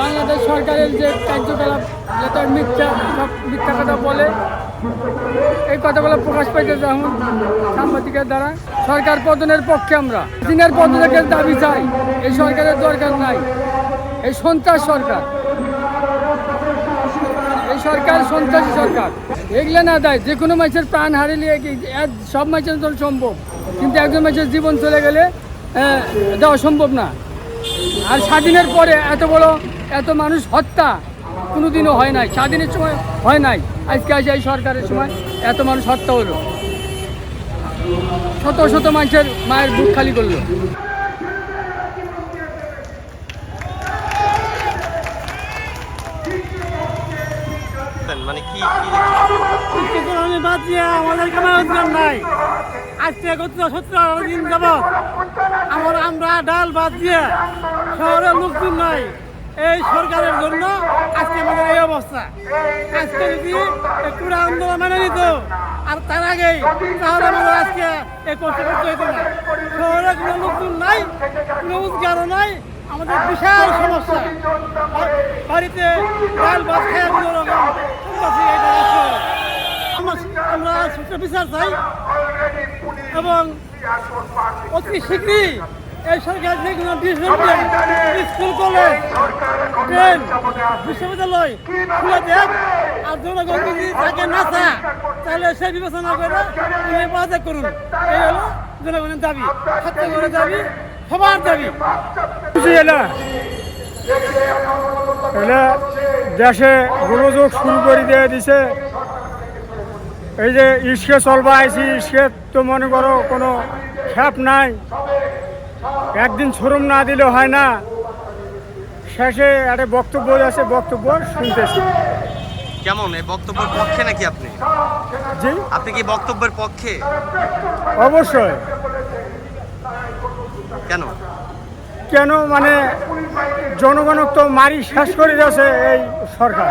বাংলাদেশ সরকারের যে কার্যকলাপ যত মিথ্যা সব মিথ্যা কথা বলে এই কথাগুলো প্রকাশ পাইতেছে এখন সাংবাদিকের দ্বারা। সরকার পতনের পক্ষে আমরা। দিনের পদত্যাগের দাবি চাই এই সরকারের দরকার নাই। এই সন্ত্রাস সরকার। এই সরকার সন্ত্রাসী সরকার। এগুলো না দেয় যে কোনো মানুষের প্রাণ হারিয়ে সব মানুষের জন্য সম্ভব। কিন্তু একজন মানুষের জীবন চলে গেলে আহ, দেওয়া সম্ভব না। আর স্বাধীনের পরে এত বড় এত মানুষ হত্যা কোনোদিনও হয় নাই। স্বাধীনের সময় হয় নাই। আজকে আসে এই সরকারের সময় এত মানুষ হত্যা হলো। শত শত মানুষের মায়ের বুক খালি করল। মানে কি আমাদের রোজগার নাই। আজকে গত সত্তর দিন যাব আমার আমরা ডাল বাদ দিয়ে শহরে লোকজন নাই। এই সরকারের জন্য আজকে আমাদের এই অবস্থা। আজকে যদি একটু আন্দোলন মেনে নিত, আর তার আগেই তাহলে আমাদের আজকে এই কষ্ট করতে হতো না। শহরে কোনো লোকজন নাই, কোনো রোজগারও নাই, আমাদের বিশাল সমস্যা। বাড়িতে ডাল ভাত খেয়ে কোনো। আমরা- আমরা সুষ্ঠু বিচার চাই। এবং অতি শীঘ্রই এই সরকার যে কোনো ডিসমেন্টে স্কুল, কলেজ, ট্রেন, বিশ্ববিদ্যালয় খুলে দেখ আর জনগণ যদি তাকে না চায়, তাহলে সে বিবেচনা করে তিনি পদত্যাগ করুন। এই হলো জনগণের দাবি করে দাবি, সবার দাবি। দেশে গোলযোগ শুরু করে দিয়ে দিছে। এই যে ইস্কে চলবা আইছি ইস্কে তো মনে করো কোনো খ্যাপ নাই। একদিন শোরুম না দিলে হয় না। শেষে একটা বক্তব্য আছে বক্তব্য শুনতেছি। কেমন? এই বক্তব্যের পক্ষে নাকি আপনি? জি? আপনি কি বক্তব্যের পক্ষে? অবশ্যই। কেন? কেন? মানে জনগণক তো মারি শেষ করে দিয়েছে এই সরকার।